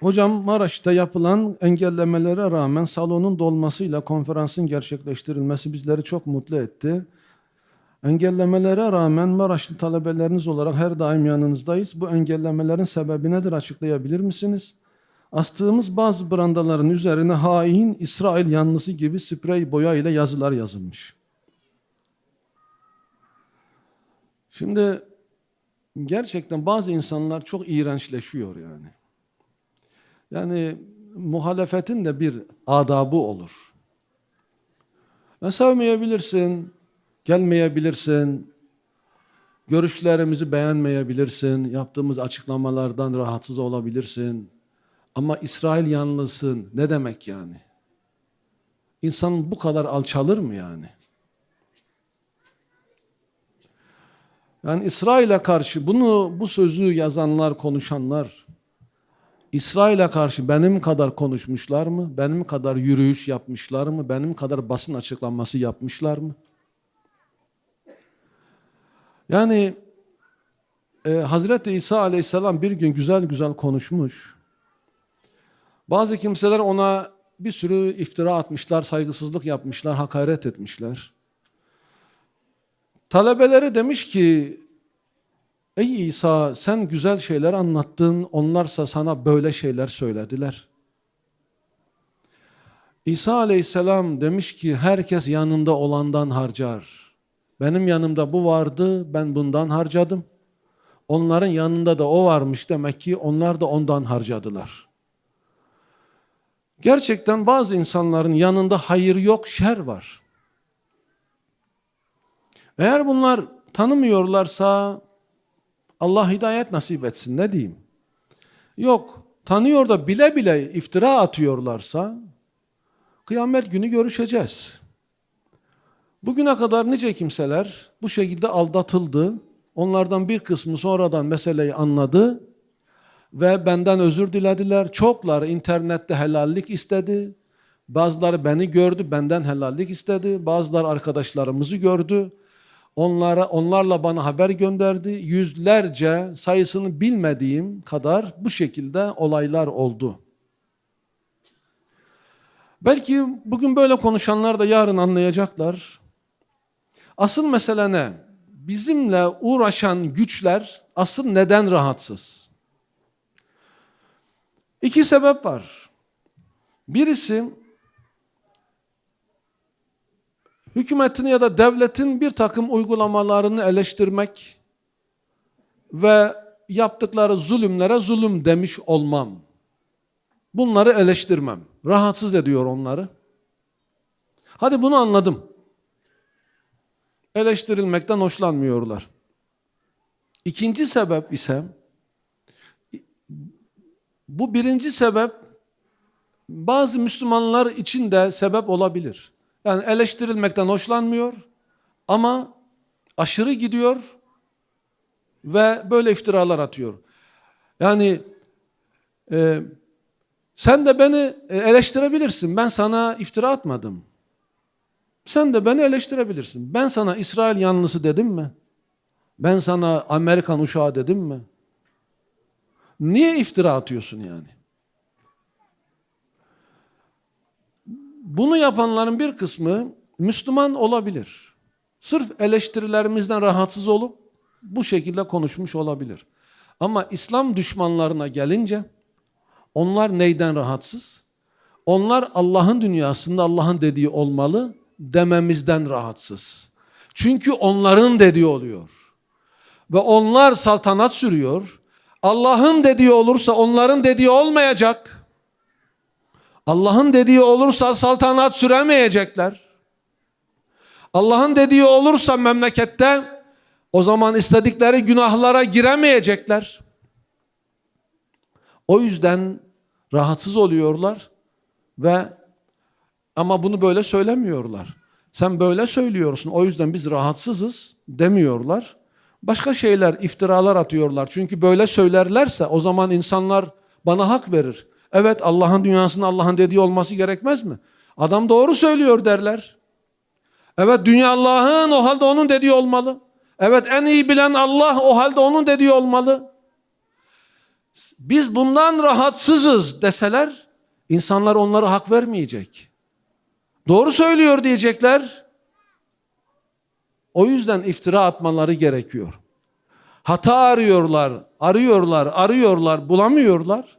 Hocam Maraş'ta yapılan engellemelere rağmen salonun dolmasıyla konferansın gerçekleştirilmesi bizleri çok mutlu etti. Engellemelere rağmen Maraşlı talebeleriniz olarak her daim yanınızdayız. Bu engellemelerin sebebi nedir açıklayabilir misiniz? Astığımız bazı brandaların üzerine hain İsrail yanlısı gibi sprey boya ile yazılar yazılmış. Şimdi gerçekten bazı insanlar çok iğrençleşiyor yani. Yani muhalefetin de bir adabı olur. Ya sevmeyebilirsin, gelmeyebilirsin, görüşlerimizi beğenmeyebilirsin, yaptığımız açıklamalardan rahatsız olabilirsin. Ama İsrail yanlısın ne demek yani? İnsan bu kadar alçalır mı yani? Yani İsrail'e karşı bunu bu sözü yazanlar, konuşanlar İsrail'e karşı benim kadar konuşmuşlar mı? Benim kadar yürüyüş yapmışlar mı? Benim kadar basın açıklaması yapmışlar mı? Yani e, Hazreti İsa Aleyhisselam bir gün güzel güzel konuşmuş. Bazı kimseler ona bir sürü iftira atmışlar, saygısızlık yapmışlar, hakaret etmişler. Talebeleri demiş ki, Ey İsa sen güzel şeyler anlattın, onlarsa sana böyle şeyler söylediler. İsa aleyhisselam demiş ki herkes yanında olandan harcar. Benim yanımda bu vardı, ben bundan harcadım. Onların yanında da o varmış demek ki onlar da ondan harcadılar. Gerçekten bazı insanların yanında hayır yok, şer var. Eğer bunlar tanımıyorlarsa Allah hidayet nasip etsin ne diyeyim. Yok tanıyor da bile bile iftira atıyorlarsa kıyamet günü görüşeceğiz. Bugüne kadar nice kimseler bu şekilde aldatıldı. Onlardan bir kısmı sonradan meseleyi anladı ve benden özür dilediler. Çokları internette helallik istedi. Bazıları beni gördü, benden helallik istedi. Bazıları arkadaşlarımızı gördü. Onlara, onlarla bana haber gönderdi. Yüzlerce sayısını bilmediğim kadar bu şekilde olaylar oldu. Belki bugün böyle konuşanlar da yarın anlayacaklar. Asıl mesele ne? Bizimle uğraşan güçler asıl neden rahatsız? İki sebep var. Birisi hükümetin ya da devletin bir takım uygulamalarını eleştirmek ve yaptıkları zulümlere zulüm demiş olmam. Bunları eleştirmem. Rahatsız ediyor onları. Hadi bunu anladım. Eleştirilmekten hoşlanmıyorlar. İkinci sebep ise bu birinci sebep bazı Müslümanlar için de sebep olabilir. Yani eleştirilmekten hoşlanmıyor ama aşırı gidiyor ve böyle iftiralar atıyor. Yani e, sen de beni eleştirebilirsin. Ben sana iftira atmadım. Sen de beni eleştirebilirsin. Ben sana İsrail yanlısı dedim mi? Ben sana Amerikan uşağı dedim mi? Niye iftira atıyorsun yani? Bunu yapanların bir kısmı Müslüman olabilir. Sırf eleştirilerimizden rahatsız olup bu şekilde konuşmuş olabilir. Ama İslam düşmanlarına gelince onlar neyden rahatsız? Onlar Allah'ın dünyasında Allah'ın dediği olmalı dememizden rahatsız. Çünkü onların dediği oluyor. Ve onlar saltanat sürüyor. Allah'ın dediği olursa onların dediği olmayacak. Allah'ın dediği olursa saltanat süremeyecekler. Allah'ın dediği olursa memlekette o zaman istedikleri günahlara giremeyecekler. O yüzden rahatsız oluyorlar ve ama bunu böyle söylemiyorlar. Sen böyle söylüyorsun o yüzden biz rahatsızız demiyorlar. Başka şeyler, iftiralar atıyorlar. Çünkü böyle söylerlerse o zaman insanlar bana hak verir. Evet Allah'ın dünyasında Allah'ın dediği olması gerekmez mi? Adam doğru söylüyor derler. Evet dünya Allah'ın o halde onun dediği olmalı. Evet en iyi bilen Allah o halde onun dediği olmalı. Biz bundan rahatsızız deseler insanlar onlara hak vermeyecek. Doğru söylüyor diyecekler. O yüzden iftira atmaları gerekiyor. Hata arıyorlar, arıyorlar, arıyorlar, bulamıyorlar.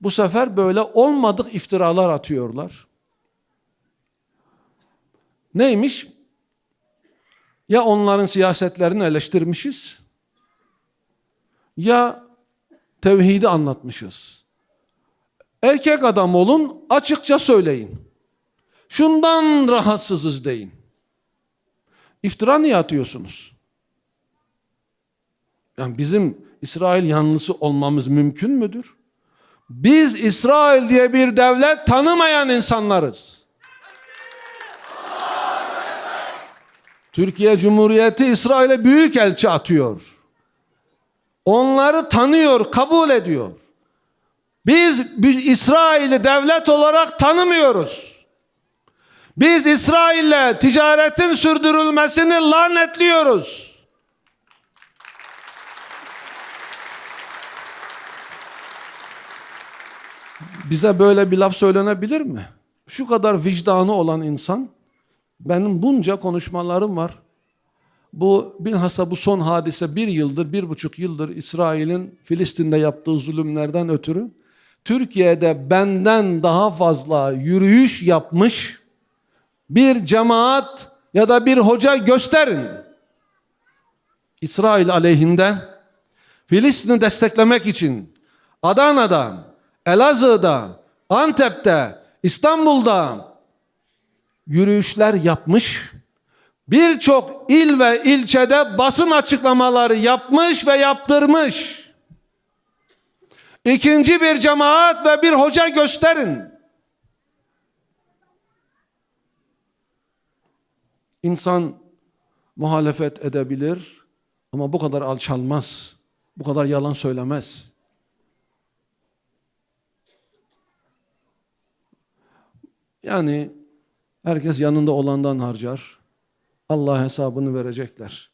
Bu sefer böyle olmadık iftiralar atıyorlar. Neymiş? Ya onların siyasetlerini eleştirmişiz ya tevhidi anlatmışız. Erkek adam olun, açıkça söyleyin. Şundan rahatsızız deyin. İftira niye atıyorsunuz? Yani bizim İsrail yanlısı olmamız mümkün müdür? Biz İsrail diye bir devlet tanımayan insanlarız. Türkiye Cumhuriyeti İsrail'e büyük elçi atıyor. Onları tanıyor, kabul ediyor. Biz, İsrail'i devlet olarak tanımıyoruz. Biz İsrail'le ticaretin sürdürülmesini lanetliyoruz. Bize böyle bir laf söylenebilir mi? Şu kadar vicdanı olan insan, benim bunca konuşmalarım var. Bu bilhassa bu son hadise bir yıldır, bir buçuk yıldır İsrail'in Filistin'de yaptığı zulümlerden ötürü Türkiye'de benden daha fazla yürüyüş yapmış bir cemaat ya da bir hoca gösterin. İsrail aleyhinde Filistin'i desteklemek için Adana'da, Elazığ'da, Antep'te, İstanbul'da yürüyüşler yapmış. Birçok il ve ilçede basın açıklamaları yapmış ve yaptırmış. İkinci bir cemaat ve bir hoca gösterin. İnsan muhalefet edebilir ama bu kadar alçalmaz. Bu kadar yalan söylemez. Yani herkes yanında olandan harcar. Allah hesabını verecekler.